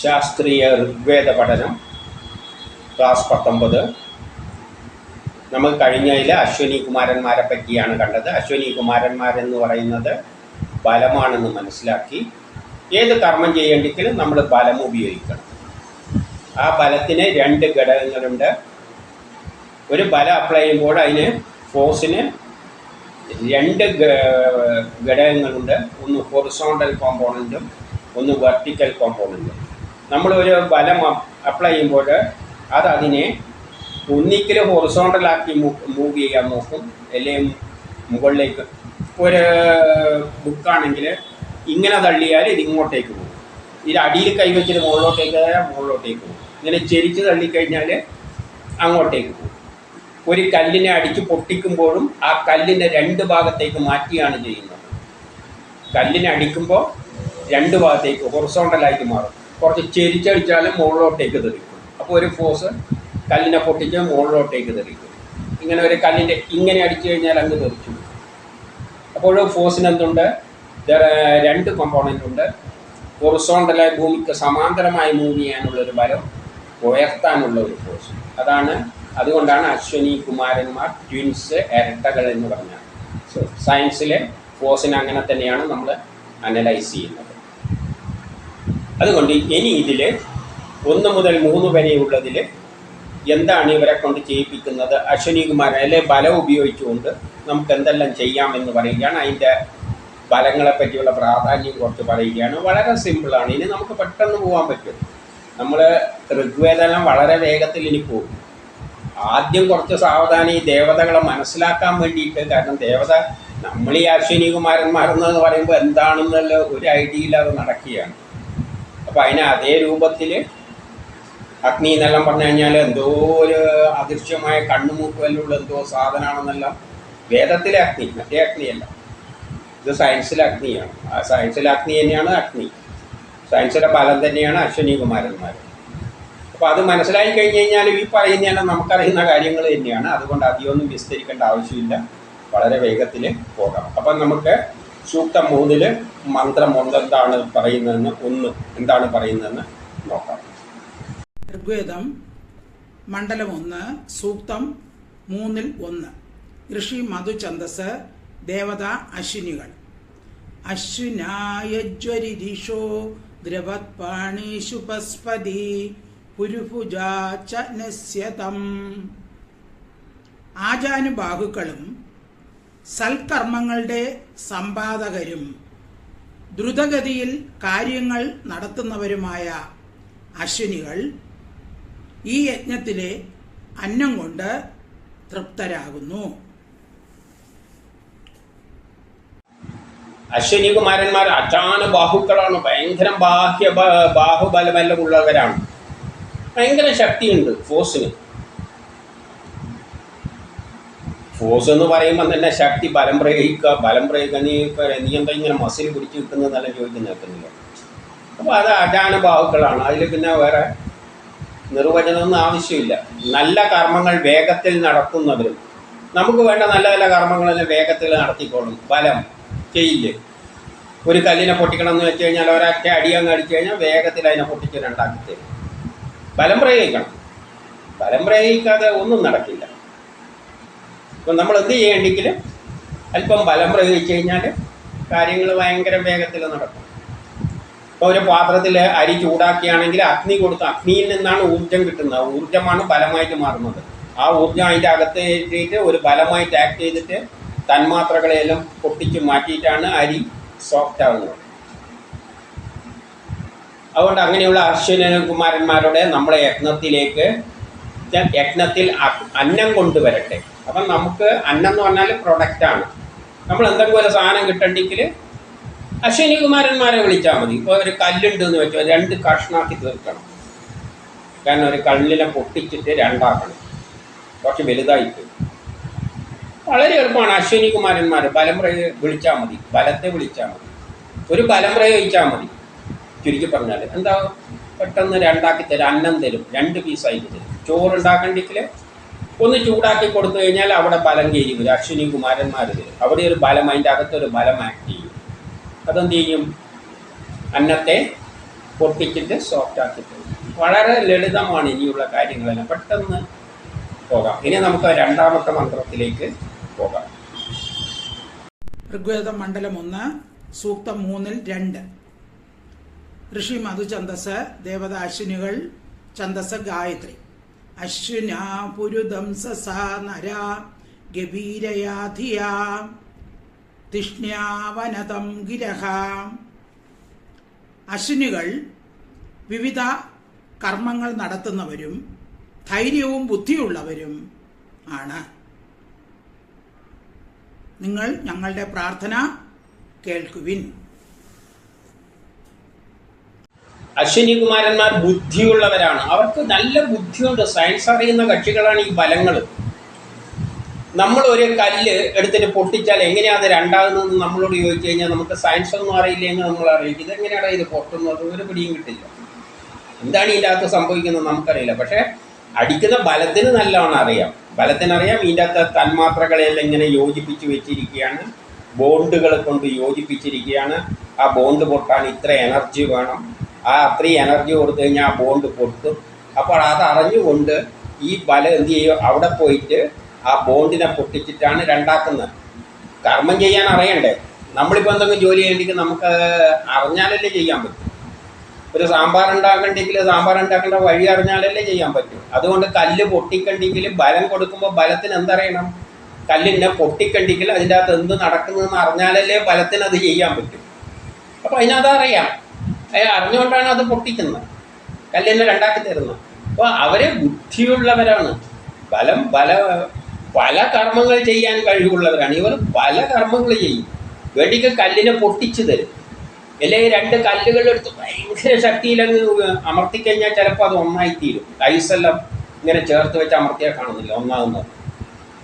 ശാസ്ത്രീയ ഋഗ്വേദ പഠനം ക്ലാസ് പത്തൊമ്പത്. നമ്മൾ കഴിഞ്ഞതിൽ അശ്വനി കുമാരന്മാരെ പറ്റിയാണ് കണ്ടത്. അശ്വനി കുമാരന്മാരെന്ന് പറയുന്നത് ബലമാണെന്ന് മനസ്സിലാക്കി ഏത് കർമ്മം ചെയ്യേണ്ടെങ്കിലും നമ്മൾ ബലം ഉപയോഗിക്കണം. ആ ബലത്തിന് രണ്ട് ഘടകങ്ങളുണ്ട്. ഒരു ബലം അപ്ലൈ ചെയ്യുമ്പോൾ അതിന് ഫോഴ്സിന് രണ്ട് ഘടകങ്ങളുണ്ട്. ഒന്ന് ഹൊറിസോണ്ടൽ കോമ്പോണന്റും ഒന്ന് വെർട്ടിക്കൽ കോമ്പോണന്റും നമ്മൾ ഒരു ബലം അപ്ലൈ ചെയ്യുമ്പോൾ അത് അതിനെ ഒന്നിക്കൽ ഹൊറിസോണ്ടലാക്കി മൂവ് ചെയ്യാൻ നോക്കും. അല്ലെങ്കിൽ മുകളിലേക്ക്. ഒരു ബുക്കാണെങ്കിൽ ഇങ്ങനെ തള്ളിയാൽ ഇത് ഇങ്ങോട്ടേക്ക് പോകും. ഇത് അടിയിൽ കൈവച്ചിട്ട് മുകളിലോട്ടേക്ക് മുകളിലോട്ടേക്ക് പോകും. ഇങ്ങനെ ചെരിച്ച് തള്ളിക്കഴിഞ്ഞാൽ അങ്ങോട്ടേക്ക് പോകും. ഒരു കല്ലിനെ അടിച്ച് പൊട്ടിക്കുമ്പോഴും ആ കല്ലിന്റെ രണ്ട് ഭാഗത്തേക്ക് മാറ്റിയാണ് ചെയ്യുന്നത്. കല്ലിനെ അടിക്കുമ്പോൾ രണ്ട് ഭാഗത്തേക്ക് ഹൊറിസോണ്ടലായിട്ട് മാറും. കുറച്ച് ചെരിച്ചടിച്ചാലും മുകളിലോട്ടേക്ക് തെറിക്കും. അപ്പോൾ ഒരു ഫോഴ്സ് കല്ലിനെ പൊട്ടിച്ച് മുകളിലോട്ടേക്ക് തെറിക്കും. ഇങ്ങനെ ഒരു കല്ലിന്റെ ഇങ്ങനെ അടിച്ചു കഴിഞ്ഞാൽ അങ്ങ് തെറിച്ചു അപ്പോഴും ഫോഴ്സിന് എന്തുണ്ട് രണ്ട് കമ്പോണന്റ് ഉണ്ട്. ഹൊറിസോണ്ടലായി ഭൂമിക്ക് സമാന്തരമായി മൂവ് ചെയ്യാനുള്ള ഒരു ബലം ഉയർത്താനുള്ള ഒരു ഫോഴ്സ് അതാണ് അതുകൊണ്ടാണ് അശ്വനി കുമാരന്മാർ ട്വിൻസ് ഇരട്ടകൾ എന്ന് പറഞ്ഞാൽ. സയൻസിലെ ഫോഴ്സിനെ അങ്ങനെ തന്നെയാണ് നമ്മൾ അനലൈസ് ചെയ്യുന്നത്. അതുകൊണ്ട് ഇനി ഇതിൽ ഒന്ന് മുതൽ മൂന്ന് വരെയുള്ളതിൽ എന്താണ് ഇവരെ കൊണ്ട് ചെയ്യിപ്പിക്കുന്നത്? അശ്വനികുമാർ അല്ലെ ബലം ഉപയോഗിച്ചുകൊണ്ട് നമുക്ക് എന്തെല്ലാം ചെയ്യാമെന്ന് പറയുകയാണ്. അതിന്റെ ബലങ്ങളെ പറ്റിയുള്ള പ്രാധാന്യം കുറച്ച് പറയുകയാണ്. വളരെ സിമ്പിളാണ്. ഇനി നമുക്ക് പെട്ടെന്ന് പോകാൻ പറ്റും. നമ്മൾ ഋഗ്വേദനം വളരെ വേഗത്തിൽ ഇനി പോകും ആദ്യം കുറച്ച് സാവധാനം ഈ ദേവതകളെ മനസ്സിലാക്കാൻ വേണ്ടിയിട്ട് കാരണം ദേവത നമ്മൾ ഈ അശ്വിനി കുമാരന്മാരെന്ന് പറയുമ്പോൾ എന്താണെന്നുള്ള ഒരു ഐഡിയ ഇല്ലാതെ നടക്കുകയാണ്. അപ്പോൾ അതിനെ അതേ രൂപത്തിൽ അഗ്നി എന്നെല്ലാം പറഞ്ഞു കഴിഞ്ഞാൽ എന്തോ ഒരു അദൃശ്യമായ കണ്ണുമൂക്കുമെല്ലാം എന്തോ സാധനമാണെന്നെല്ലാം വേദത്തിലെ അഗ്നി മറ്റേ അഗ്നിയല്ല. ഇത് സയൻസിലെ അഗ്നിയാണ്. ആ സയൻസിലെ അഗ്നി തന്നെയാണ് അഗ്നി. സയൻസിലെ ബലം തന്നെയാണ് അശ്വനി കുമാരന്മാർ അപ്പോൾ അത് മനസ്സിലായി കഴിഞ്ഞ് കഴിഞ്ഞാൽ ഈ പറയുന്നതന്നെ നമുക്കറിയുന്ന കാര്യങ്ങൾ തന്നെയാണ്. അതുകൊണ്ട് അധികമൊന്നും വിസ്തരിക്കേണ്ട ആവശ്യമില്ല. വളരെ വേഗത്തിൽ പോകാം. അപ്പം നമുക്ക് സൂക്തം മൂന്നിൽ മന്ത്രം ഒന്നെന്താണ് പറയുന്നതെന്ന് ഒന്ന് എന്താണ് പറയുന്നതെന്ന് നോക്കാം. ഋഗ്വേദം മണ്ഡലം ഒന്ന് സൂക്തം മൂന്നിൽ ഒന്ന്. ഋഷി മധുഛന്ദസ് ദേവത അശ്വിനികൾ. അശ്വിനായജ്വരിദിഷോ ദ്രവത്പാണീഷു പസ്പതി പുരുഭുജാചനസ്യതം ആചാനുബാഹുക്കളും സൽക്കർമ്മങ്ങളുടെ സമ്പാദകരും ദ്രുതഗതിയിൽ കാര്യങ്ങൾ നടത്തുന്നവരുമായ അശ്വിനികൾ ഈ യജ്ഞത്തിലെ അന്നം കൊണ്ട് തൃപ്തരാകുന്നു. അശ്വിനി കുമാരന്മാർ അചാന ബാഹുക്കളാണ്. ഭയങ്കര ബാഹ്യ ബാഹുബലമെല്ലാം ഉള്ളവരാണ്. ഭയങ്കര ശക്തിയുണ്ട് ഫോഴ്സിന്. ഫോഴ്സ് എന്ന് പറയുമ്പോൾ തന്നെ ശക്തി ബലം പ്രയോഗിക്കുക ബലം പ്രയോഗിക്കുക. നീ നീ എന്താ ഇങ്ങനെ മസിൽ പിടിച്ച് നിൽക്കുന്നതെന്നെല്ലാം ചോദിക്കുന്ന നിൽക്കുന്നില്ല. അപ്പോൾ അത് അജാന ബാഹുക്കളാണ്. അതിൽ പിന്നെ വേറെ നിർവചനമൊന്നും ആവശ്യമില്ല. നല്ല കർമ്മങ്ങൾ വേഗത്തിൽ നടത്തുന്നവരും നമുക്ക് വേണ്ട നല്ല നല്ല കർമ്മങ്ങളെല്ലാം വേഗത്തിൽ നടത്തിക്കോളും. ബലം ചെയ്യില്ലേ? ഒരു കല്ലിനെ പൊട്ടിക്കണം എന്ന് വെച്ച് കഴിഞ്ഞാൽ ഒരൊറ്റ അടിയങ്ങ് അടിച്ചു കഴിഞ്ഞാൽ വേഗത്തിൽ അതിനെ പൊട്ടിച്ച് രണ്ടാക്കി തരും. ബലം പ്രയോഗിക്കണം. ബലം പ്രയോഗിക്കാതെ ഒന്നും നടക്കില്ല. ഇപ്പം നമ്മൾ എന്ത് ചെയ്യേണ്ടെങ്കിൽ അല്പം ബലം പ്രയോഗിച്ച് കഴിഞ്ഞാൽ കാര്യങ്ങൾ ഭയങ്കര വേഗത്തിൽ നടക്കും. ഇപ്പോൾ ഒരു പാത്രത്തിൽ അരി ചൂടാക്കിയാണെങ്കിൽ അഗ്നി കൊടുത്ത് അഗ്നിയിൽ നിന്നാണ് ഊർജം കിട്ടുന്നത്. ആ ഊർജമാണ് ബലമായിട്ട് മാറുന്നത്. ആ ഊർജം അതിന്റെ അകത്ത് കയറ്റിയിട്ട് ഒരു ബലമായിട്ട് ആക്ട് ചെയ്തിട്ട് തന്മാത്രകളെല്ലാം പൊട്ടിച്ച് മാറ്റിയിട്ടാണ് അരി സോഫ്റ്റ് ആകുന്നത് അതുകൊണ്ട് അങ്ങനെയുള്ള അശ്വന കുമാരന്മാരുടെ നമ്മളെ യജ്ഞത്തിലേക്ക് യജ്ഞത്തിൽ അന്നം കൊണ്ടുവരട്ടെ. അപ്പം നമുക്ക് അന്നം എന്ന് പറഞ്ഞാൽ പ്രൊഡക്റ്റാണ് നമ്മൾ എന്തെങ്കിലും സാധനം കിട്ടണ്ടെങ്കിൽ അശ്വിനി കുമാരന്മാരെ വിളിച്ചാൽ മതി. ഇപ്പോൾ ഒരു കല്ലുണ്ട് എന്ന് വെച്ചാൽ രണ്ട് കഷ്ണാക്കി തീർക്കണം. കാരണം ഒരു കല്ലിനെ പൊട്ടിച്ചിട്ട് രണ്ടാക്കണം. കുറച്ച് വലുതായിട്ട് വളരെ എളുപ്പമാണ് അശ്വിനി കുമാരന്മാർ ബലം പ്രയോ വിളിച്ചാൽ മതി. ബലത്തെ വിളിച്ചാൽ മതി. ഒരു ബലം പ്രയോഗിച്ചാൽ മതി. ചുരുക്കി പറഞ്ഞാൽ എന്താ? പെട്ടെന്ന് രണ്ടാക്കി തരും അന്നം തരും രണ്ട് പീസായിട്ട് തരും. ചോറ് ഉണ്ടാക്കണ്ടെങ്കിൽ ഒന്ന് ചൂടാക്കി കൊടുത്തു കഴിഞ്ഞാൽ അവിടെ ബലം കയറി വരും. അശ്വിനി കുമാരന്മാർ വരും. അവിടെ ഒരു ബലം അതിന്റെ അകത്തൊരു ബലം ആക്ട് ചെയ്യും. അതെന്ത് ചെയ്യും? അന്നത്തെ പൊട്ടിച്ചിട്ട് സോഫ്റ്റ് തരും വളരെ ലളിതമാണ് ഇനിയുള്ള കാര്യങ്ങളെല്ലാം. പെട്ടെന്ന് പോകാം. ഇനി നമുക്ക് രണ്ടാമത്തെ മന്ത്രത്തിലേക്ക് പോകാം. ഋഗ്വേദ മണ്ഡലം ഒന്ന് സൂക്തം മൂന്നിൽ രണ്ട്. ഋഷി മധുചന്ദസ് ദേവത അശ്വിനികൾ ഛന്ദസ് ഗായത്രി. അശ്വിന നര ഗഭീരയാധിയ തിഷ്ണ്യാവനതം ഗിരഹ. അശ്വിനികൾ വിവിധ കർമ്മങ്ങൾ നടത്തുന്നവരും ധൈര്യവും ബുദ്ധിയുള്ളവരും ആണ്. നിങ്ങൾ ഞങ്ങളുടെ പ്രാർത്ഥന കേൾക്കുവിൻ. അശ്വിനി കുമാരന്മാർ ബുദ്ധിയുള്ളവരാണ്. അവർക്ക് നല്ല ബുദ്ധിയുണ്ട്. സയൻസ് അറിയുന്ന കക്ഷികളാണ് ഈ ഫലങ്ങൾ നമ്മൾ ഒരു കല്ല് എടുത്തിട്ട് പൊട്ടിച്ചാൽ എങ്ങനെയാണ് അത് രണ്ടാകുന്നതെന്ന് നമ്മളോട് ചോദിച്ചു കഴിഞ്ഞാൽ നമുക്ക് സയൻസ് ഒന്നും അറിയില്ലെങ്കിൽ നമ്മൾ അറിയിക്കും. ഇതെങ്ങനെയാണ് ഇത് പൊട്ടുന്നത്? ഒരു പിടിയും കിട്ടില്ല. എന്താണ് ഇതിന്റെ അകത്ത് സംഭവിക്കുന്നത് നമുക്കറിയില്ല. പക്ഷേ അടിക്കുന്ന ബലത്തിന് നല്ലവണ്ണം അറിയാം. ബലത്തിനറിയാം. ഇതിന്റെ അകത്ത് തന്മാത്രകളെല്ലാം ഇങ്ങനെ യോജിപ്പിച്ച് വെച്ചിരിക്കുകയാണ്. ബോണ്ടുകളെ കൊണ്ട് യോജിപ്പിച്ചിരിക്കുകയാണ്. ആ ബോണ്ട് പൊട്ടാൻ ഇത്ര എനർജി വേണം. ആ അത്രയും എനർജി കൊടുത്തു കഴിഞ്ഞാൽ ആ ബോണ്ട് പൊട്ടും. അപ്പോൾ അത് അറിഞ്ഞുകൊണ്ട് ഈ ബലം എന്ത് ചെയ്യും? അവിടെ പോയിട്ട് ആ ബോണ്ടിനെ പൊട്ടിച്ചിട്ടാണ് രണ്ടാക്കുന്നത്. കർമ്മം ചെയ്യാൻ അറിയണ്ടേ? നമ്മളിപ്പോൾ എന്തെങ്കിലും ജോലി ചെയ്യണമെങ്കിൽ നമുക്ക് അറിഞ്ഞാലല്ലേ ചെയ്യാൻ പറ്റും. ഒരു സാമ്പാർ ഉണ്ടാക്കണ്ടെങ്കിൽ സാമ്പാർ ഉണ്ടാക്കേണ്ട വഴി അറിഞ്ഞാലല്ലേ ചെയ്യാൻ പറ്റും. അതുകൊണ്ട് കല്ല് പൊട്ടിക്കണ്ടെങ്കിൽ ബലം കൊടുക്കുമ്പോൾ ബലത്തിന് എന്തറിയണം? കല്ലിനെ പൊട്ടിക്കണ്ടെങ്കിൽ അതിന്റെ അകത്ത് എന്ത് നടക്കുന്നതെന്ന് അറിഞ്ഞാലല്ലേ ബലത്തിന് അത് ചെയ്യാൻ പറ്റും. അപ്പോൾ അതിനത് അറിയാം. അയാൾ അറിഞ്ഞുകൊണ്ടാണ് അത് പൊട്ടിക്കുന്നത്. കല്ലിനെ രണ്ടാക്കി തരുന്നത്. അപ്പോൾ അവരെ ബുദ്ധിയുള്ളവരാണ്. ബലം പല പല കർമ്മങ്ങൾ ചെയ്യാൻ കഴിവുള്ളവരാണ്. ഇവർ പല കർമ്മങ്ങൾ ചെയ്യും. വേണ്ടിക്ക് കല്ലിനെ പൊട്ടിച്ചു തരും. അല്ലെങ്കിൽ രണ്ട് കല്ലുകളെടുത്ത് ഭയങ്കര ശക്തിയിലങ്ങ് അമർത്തിക്കഴിഞ്ഞാൽ ചിലപ്പോൾ അത് ഒന്നായി തീരും. ഐസെല്ലാം ഇങ്ങനെ ചേർത്ത് വെച്ച് അമർത്തിയാൽ കാണുന്നില്ല ഒന്നാകുന്നത്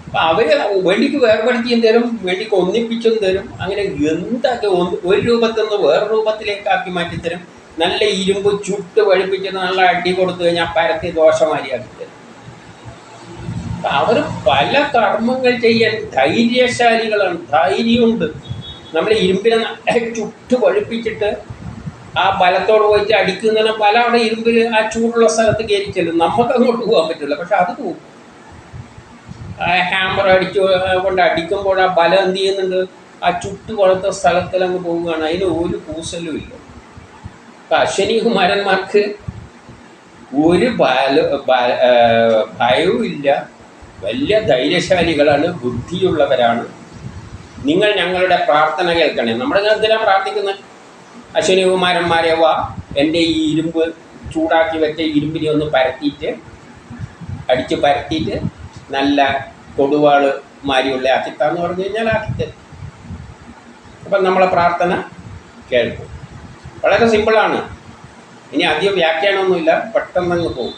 അപ്പം അവർ വേണ്ടിക്ക് വേർപെടുത്തിയും തരും? വേണ്ടിക്ക് ഒന്നിപ്പിച്ചും തരും. അങ്ങനെ എന്തൊക്കെ ഒരു രൂപത്തിൽ നിന്ന് വേറെ രൂപത്തിലേക്കാക്കി മാറ്റിത്തരും. നല്ല ഇരുമ്പ് ചുട്ട് വഴിപ്പിച്ച് നല്ല അടി കൊടുത്തു കഴിഞ്ഞാൽ പരത്തി ദോഷമാരിയാക്കി തരും. അവർ പല കർമ്മങ്ങൾ ചെയ്യാൻ ധൈര്യശാലികളാണ്. ധൈര്യമുണ്ട്. നമ്മൾ ഇരുമ്പിനെ നല്ല ചുട്ട് വഴിപ്പിച്ചിട്ട് ആ ബലത്തോട് പോയിട്ട് അടിക്കുന്ന പല അവിടെ ഇരുമ്പിൽ ആ ചൂടുള്ള സ്ഥലത്ത് കയറി ചെല്ലും. നമുക്ക് അങ്ങോട്ട് പോകാൻ പറ്റില്ല. പക്ഷെ അത് പോകും ഹാമർ അടിച്ചു കൊണ്ട് അടിക്കുമ്പോൾ ആ ബലം എന്ത് ചെയ്യുന്നുണ്ട്? ആ ചുട്ടു കൊളുത്ത സ്ഥലത്തിൽ അങ്ങ് പോവുകയാണ്. അതിന് ഒരു കൂസലും ഇല്ല. അശ്വനി കുമാരന്മാർക്ക് ഒരു ബല ഭയവും ഇല്ല. വലിയ ധൈര്യശാലികളാണ് ബുദ്ധിയുള്ളവരാണ്. നിങ്ങൾ ഞങ്ങളുടെ പ്രാർത്ഥന കേൾക്കണേ. നമ്മുടെ എന്തിനാണ് പ്രാർത്ഥിക്കുന്നത് അശ്വനി കുമാരന്മാരെ വാ എന്റെ ഈ ഇരുമ്പ് ചൂടാക്കി വെച്ച ഇരുമ്പിനെ ഒന്ന് പരത്തിയിട്ട് അടിച്ച് പരത്തിയിട്ട് നല്ല കൊടുവാൾ മാരിയുള്ള ആക്കിത്താന്ന് പറഞ്ഞു കഴിഞ്ഞാൽ ആക്കിത്തരും അപ്പം നമ്മളെ പ്രാർത്ഥന കേൾക്കും. വളരെ സിമ്പിളാണ്. ഇനി അധികം വ്യാഖ്യാനമൊന്നുമില്ല. പെട്ടെന്നങ്ങ് പോകും.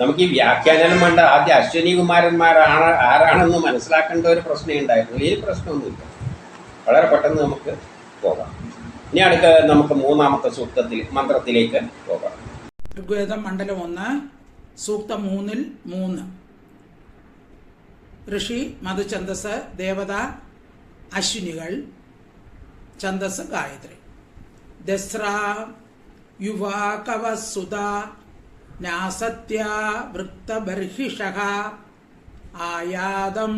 നമുക്ക് ഈ വ്യാഖ്യാനം വേണ്ട ആദ്യം അശ്വനി കുമാരന്മാരാണ് ആരാണെന്ന് മനസ്സിലാക്കേണ്ട ഒരു പ്രശ്നമേ ഉണ്ടായിരുന്നു. ഈ പ്രശ്നമൊന്നുമില്ല. വളരെ പെട്ടെന്ന് നമുക്ക് പോകാം. ഇനി അടുത്ത നമുക്ക് മൂന്നാമത്തെ സൂക്തത്തിൽ മന്ത്രത്തിലേക്ക് പോകാം. ഋഗ്വേദം മണ്ഡലം ഒന്ന് സൂക്തം മൂന്നിൽ മൂന്ന്. ഋഷി മധുഛന്ദസ് ദേവത അശ്വിനികൾ ഛന്ദസ് ഗായത്രി. ദസ്ര യുവാകവസുത നാസത്യ വൃത്തബർഹിഷ ആയാദം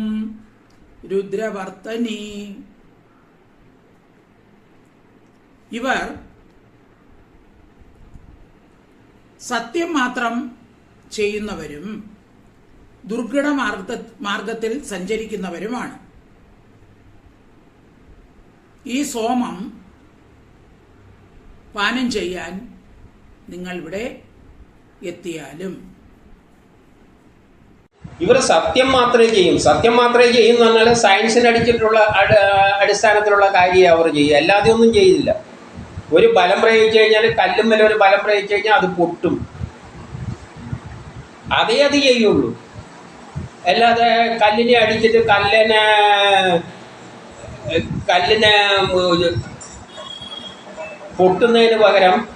രുദ്രവർത്തനി. ഇവർ സത്യം മാത്രം ചെയ്യുന്നവരും ദുർഘട മാർഗ മാർഗത്തിൽ സഞ്ചരിക്കുന്നവരുമാണ്. ഈ സോമം പാനം ചെയ്യാൻ നിങ്ങൾ ഇവിടെ എത്തിയാലും. ഇവർ സത്യം മാത്രമേ ചെയ്യും. സത്യം മാത്രമേ ചെയ്യും എന്ന് പറഞ്ഞാൽ സയൻസിന് അടിച്ചിട്ടുള്ള അടിസ്ഥാനത്തിലുള്ള കാര്യം അവർ ചെയ്യും അല്ലാതെ ഒന്നും ചെയ്തില്ല. ഒരു ബലം പ്രയോഗിച്ചു കഴിഞ്ഞാൽ കല്ലും മേലെ ഒരു ബലം പ്രയോഗിച്ചു കഴിഞ്ഞാൽ അത് പൊട്ടും. അതേ അത് ചെയ്യുള്ളൂ. അല്ലാതെ കല്ലിനെ അടിച്ചിട്ട് കല്ലിനെ കല്ലിനെ പൊട്ടുന്നതിന് പകരം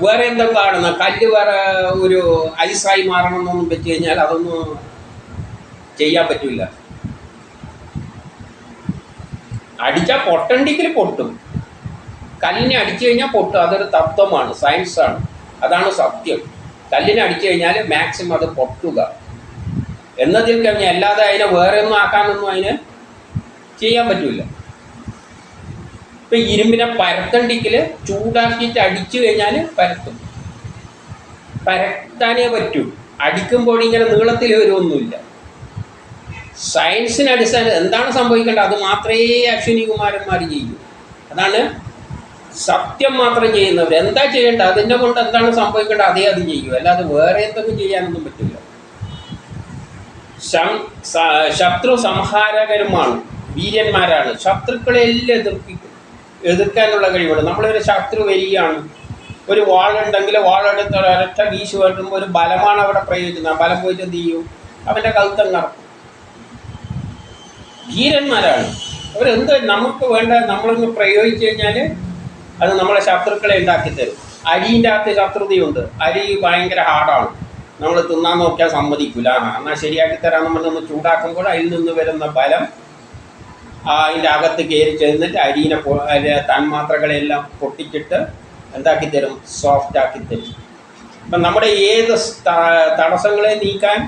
വേറെ എന്തോ കാണുന്ന കല്ല് വേറെ ഒരു ഐസായി മാറണമെന്നൊന്നും വെച്ച് കഴിഞ്ഞാൽ അതൊന്നും ചെയ്യാൻ പറ്റില്ല അടിച്ചാൽ പൊട്ടണ്ടെങ്കിൽ പൊട്ടും. കല്ലിനെ അടിച്ചു കഴിഞ്ഞാൽ പൊട്ടും. അതൊരു തത്വമാണ്. സയൻസാണ് അതാണ് സത്യം. കല്ലിനെ അടിച്ചു കഴിഞ്ഞാൽ മാക്സിമം അത് പൊട്ടുക. എന്നതിൽ കഴിഞ്ഞാൽ അല്ലാതെ അതിനെ വേറെ ഒന്നും ആക്കാനൊന്നും അതിന് ചെയ്യാൻ പറ്റില്ല ഇപ്പം ഇരുമ്പിനെ പരത്തണ്ടിക്കൽ ചൂടാക്കിയിട്ട് അടിച്ചു കഴിഞ്ഞാൽ പരത്തും. പരത്താനേ പറ്റൂ. അടിക്കുമ്പോൾ ഇങ്ങനെ നീളത്തിൽ വരുമൊന്നുമില്ല സയൻസിന് അടിസ്ഥാനം എന്താണ് സംഭവിക്കേണ്ടത്? അത് മാത്രമേ അശ്വിനി കുമാരന്മാർ ചെയ്യൂ. അതാണ് സത്യം മാത്രം ചെയ്യുന്നവർ എന്താ ചെയ്യേണ്ടത്? അതിന്റെ കൊണ്ട് എന്താണ് സംഭവിക്കേണ്ടത്? അതേ അത് ചെയ്യൂ. അല്ലാതെ വേറെ എന്തെങ്കിലും ചെയ്യാനൊന്നും പറ്റില്ല. ശത്രു സംഹാരകരുമാണ്. വീര്യന്മാരാണ്. ശത്രുക്കളെ എല്ലാം എതിർപ്പിക്കും എതിർക്കാനുള്ള കഴിവുണ്ട്. നമ്മളൊരു ശത്രു വരികയാണ്. ഒരു വാളുണ്ടെങ്കിൽ വാളെടുത്ത് ഒരൊറ്റ വീശ് വരുമ്പോൾ ഒരു ബലമാണ് അവിടെ പ്രയോഗിക്കുന്നത്. ബലം പോയിട്ട് എന്ത് ചെയ്യും? അവന്റെ നടക്കും ധീരന്മാരാണ് അവരെന്ത് നമുക്ക് വേണ്ട നമ്മളൊന്ന് പ്രയോഗിച്ചു കഴിഞ്ഞാൽ അത് നമ്മളെ ശത്രുക്കളെ ഉണ്ടാക്കി തരും. അരിന്റെ അകത്ത് ശത്രുതയുണ്ട്. അരി ഭയങ്കര ഹാർഡാണ് നമ്മൾ തിന്നാൻ നോക്കിയാൽ സമ്മതിക്കില്ല എന്നാൽ ശരിയാക്കി തരാൻ നമ്മൾ നമ്മൾ ചൂടാക്കുമ്പോൾ അതിൽ നിന്ന് വരുന്ന ബലം അതിന്റെ അകത്ത് കയറി ചെന്നിട്ട് അതിലെ തന്മാത്രകളെല്ലാം പൊട്ടിച്ചിട്ട് എന്താക്കി തരും? സോഫ്റ്റ് ആക്കി തരും. അപ്പം നമ്മുടെ ഏത് തടസ്സങ്ങളെ നീക്കാൻ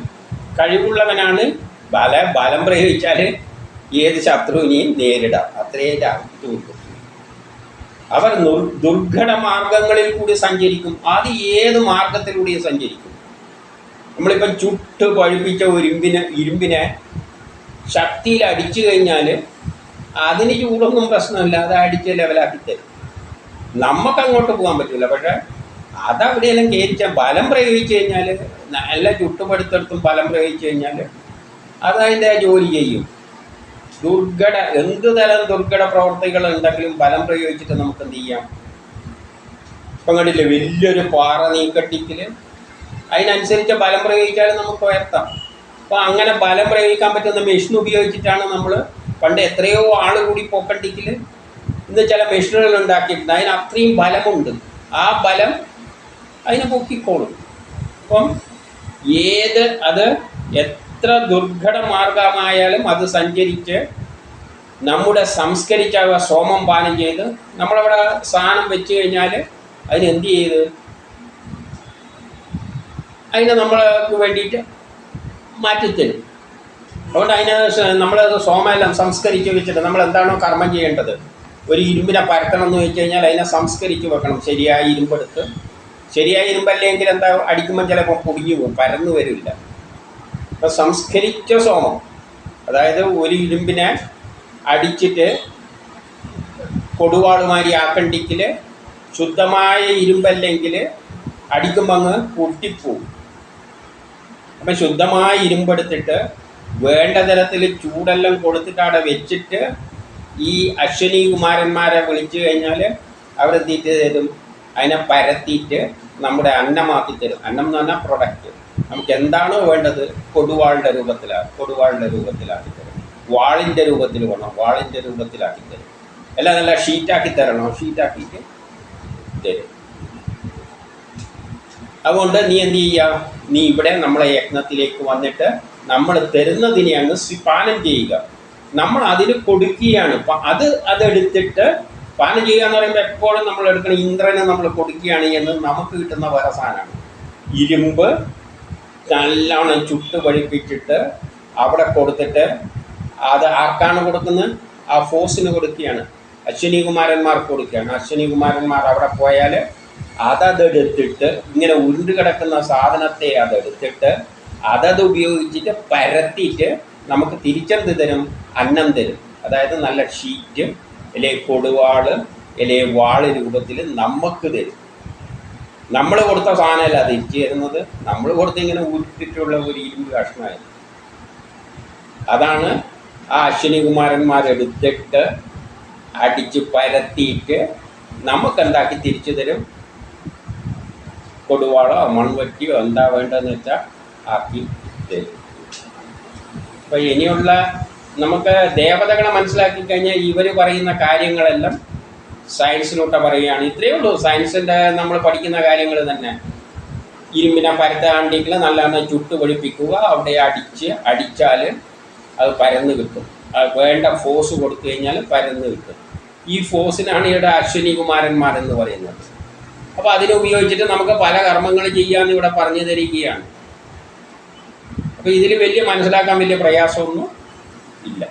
കഴിവുള്ളവനാണ് ബല ബലം പ്രയോഗിച്ചാൽ ഏത് ശത്രുവിനെയും നേരിടാം. അത്രേ രാജ്യത്തുള്ളൂ അവർ ദുർഘട മാർഗങ്ങളിൽ കൂടി സഞ്ചരിക്കും. അത് ഏത് മാർഗത്തിലൂടെ സഞ്ചരിക്കും? നമ്മളിപ്പം ചുട്ട് പഴുപ്പിച്ച ഒരു ഇരുമ്പിനെ ഇരുമ്പിനെ ശക്തിയിൽ അടിച്ചു കഴിഞ്ഞാൽ അതിന് ചൂടൊന്നും പ്രശ്നമില്ല. അത് അടിച്ച് ലെവലാക്കി തരും. നമുക്ക് അങ്ങോട്ട് പോകാൻ പറ്റില്ല പക്ഷേ അതവിടെയെല്ലാം കയറ്റിച്ച ബലം പ്രയോഗിച്ചു കഴിഞ്ഞാൽ നല്ല ചുട്ടുപടുത്തെടുത്തും ബലം പ്രയോഗിച്ചു കഴിഞ്ഞാൽ അതതിന്റെ ജോലി ചെയ്യും. ദുർഘട എന്ത് തരം ദുർഘട പ്രവർത്തികൾ ഉണ്ടെങ്കിലും ബലം പ്രയോഗിച്ചിട്ട് നമുക്ക് എന്ത് ചെയ്യാം? ഇപ്പം കണ്ടില്ലേ വലിയൊരു പാറ നീക്കട്ടിക്കൽ അതിനനുസരിച്ച് ബലം പ്രയോഗിച്ചാൽ നമുക്ക് ഉയർത്താം. അപ്പോൾ അങ്ങനെ ബലം പ്രയോഗിക്കാൻ പറ്റുന്ന മെഷീൻ ഉപയോഗിച്ചിട്ടാണ് നമ്മൾ പണ്ട് എത്രയോ ആൾ കൂടി പോക്കണ്ടിക്കൽ ഇന്ന് ചില മെഷീനുകൾ ഉണ്ടാക്കിയിട്ടുണ്ട്. അതിന് അത്രയും ബലമുണ്ട് ആ ബലം അതിനെ പൊക്കിക്കോളും. അപ്പം ഏത് അത് എത്ര ദുർഘട മാർഗമായാലും അത് സഞ്ചരിച്ച് നമ്മുടെ സംസ്കരിച്ച ആ സോമം പാനം ചെയ്ത് നമ്മളവിടെ സാധനം വെച്ച് കഴിഞ്ഞാൽ അതിന് എന്ത് ചെയ്ത്? അതിനെ നമ്മൾക്ക് വേണ്ടിയിട്ട് മാറ്റിത്തരും. അതുകൊണ്ട് അതിന് നമ്മൾ സോമെല്ലാം സംസ്കരിച്ച് വെച്ചിട്ട് നമ്മൾ എന്താണോ കർമ്മം ചെയ്യേണ്ടത്? ഒരു ഇരുമ്പിനെ പരത്തണം എന്ന് വെച്ച് കഴിഞ്ഞാൽ അതിനെ സംസ്കരിച്ച് വെക്കണം. ശരിയായ ഇരുമ്പെടുത്ത്. ശരിയായ ഇരുമ്പല്ലെങ്കിൽ എന്താ അടിക്കുമ്പോൾ ചിലപ്പോൾ പൊടിഞ്ഞു പോകും പരന്നു വരില്ല. സംസ്കരിച്ച സോമം അതായത് ഒരു ഇരുമ്പിനെ അടിച്ചിട്ട് കൊടുവാളുമാരി ആക്കണ്ടിക്കിൽ ശുദ്ധമായ ഇരുമ്പല്ലെങ്കിൽ അടിക്കുമ്പോൾ അങ്ങ് പൊട്ടിപ്പോവും. അപ്പം ശുദ്ധമായ ഇരുമ്പെടുത്തിട്ട് വേണ്ട തരത്തിൽ ചൂടെല്ലാം കൊടുത്തിട്ട് അവിടെ വെച്ചിട്ട് ഈ അശ്വനി കുമാരന്മാരെ വിളിച്ചു കഴിഞ്ഞാൽ അവരെത്തിയിട്ട് തരും അതിനെ പരത്തിയിട്ട് നമ്മുടെ അന്നമാക്കി തരും. അന്നം എന്ന് പറഞ്ഞാൽ പ്രൊഡക്റ്റ് നമുക്ക് എന്താണോ വേണ്ടത് കൊടുവാളിന്റെ രൂപത്തിലാണ് കൊടുവാളിന്റെ രൂപത്തിലാക്കി തരും വാളിന്റെ രൂപത്തിൽ വേണം വാളിന്റെ രൂപത്തിലാക്കി തരും എല്ലാം നല്ല ഷീറ്റാക്കി തരണം ഷീറ്റാക്കിയിട്ട് തരും. അതുകൊണ്ട് നീ എന്ത് ചെയ്യുക നീ ഇവിടെ നമ്മളെ യജ്ഞത്തിലേക്ക് വന്നിട്ട് നമ്മൾ തരുന്നതിനെ അങ്ങ് പാനം ചെയ്യുക. നമ്മൾ അതിന് കൊടുക്കുകയാണ്. പ- അത് അതെടുത്തിട്ട് പാനം ചെയ്യുക എന്ന് പറയുമ്പോൾ എപ്പോഴും നമ്മൾ എടുക്കണം ഇന്ദ്രനെ നമ്മൾ കൊടുക്കുകയാണ് എന്ന് നമുക്ക് കിട്ടുന്ന വേറെ സാധനമാണ് ഇരുമ്പ് നല്ലോണം ചുട്ട് പഴുപ്പിച്ചിട്ട് അവിടെ കൊടുത്തിട്ട് അത് ആർക്കാണ് കൊടുക്കുന്നത്? ആ ഫോഴ്സിന് കൊടുക്കുകയാണ്. അശ്വിനി കുമാരന്മാർക്ക് കൊടുക്കുകയാണ്. അശ്വിനി കുമാരന്മാർ അവിടെ പോയാൽ അതതെടുത്തിട്ട് ഇങ്ങനെ ഉരുണ്ട് കിടക്കുന്ന സാധനത്തെ അതെടുത്തിട്ട് അതത് ഉപയോഗിച്ചിട്ട് പരത്തിയിട്ട് നമുക്ക് തിരിച്ചെന്ത് തരും? അന്നം തരും. അതായത് നല്ല ഷീറ്റ് അല്ലെ കൊടുവാൾ അല്ലെ വാൾ രൂപത്തിൽ നമുക്ക് തരും. നമ്മൾ കൊടുത്ത സാധനമല്ല തിരിച്ചു തരുന്നത്. നമ്മൾ കൊടുത്ത ഇങ്ങനെ ഊറ്റിട്ടുള്ള ഒരു ഇരുമ്പ് കഷ്ണമായിരുന്നു. അതാണ് ആ അശ്വിനി കുമാരന്മാരെടുത്തിട്ട് അടിച്ച് പരത്തിയിട്ട് നമുക്ക് എന്താക്കി തിരിച്ചു തരും? കൊടുവാളോ മൺവെട്ടിയോ എന്താ വേണ്ടതെന്ന് വെച്ചാൽ ആക്കി തരും. അപ്പോൾ ഇനിയുള്ള നമുക്ക് ദേവതകളെ മനസ്സിലാക്കി കഴിഞ്ഞാൽ ഇവർ പറയുന്ന കാര്യങ്ങളെല്ലാം സയൻസിലോട്ട് പറയുകയാണ്. ഇത്രയേ ഉള്ളൂ. സയൻസിന്റെ നമ്മൾ പഠിക്കുന്ന കാര്യങ്ങൾ തന്നെ. ഇരുമ്പിനെ പരത്താണ്ടെങ്കിൽ നല്ലവണ്ണം ചുട്ട് പൊഴിപ്പിക്കുക അവിടെ അടിച്ച് അടിച്ചാൽ അത് പരന്ന് കിട്ടും. അത് വേണ്ട ഫോഴ്സ് കൊടുത്തു കഴിഞ്ഞാൽ പരന്ന് കിട്ടും. ഈ ഫോഴ്സിനാണ് ഇവിടെ അശ്വിനി കുമാരന്മാരെന്ന് പറയുന്നത്. അപ്പോൾ അതിനെ ഉപയോഗിച്ചിട്ട് നമുക്ക് പല കർമ്മങ്ങൾ ചെയ്യാമെന്ന് ഇവിടെ പറഞ്ഞു തരികയാണ്. അപ്പോൾ ഇതിൽ വലിയ മനസ്സിലാക്കാൻ വലിയ പ്രയാസമൊന്നും ഇല്ല.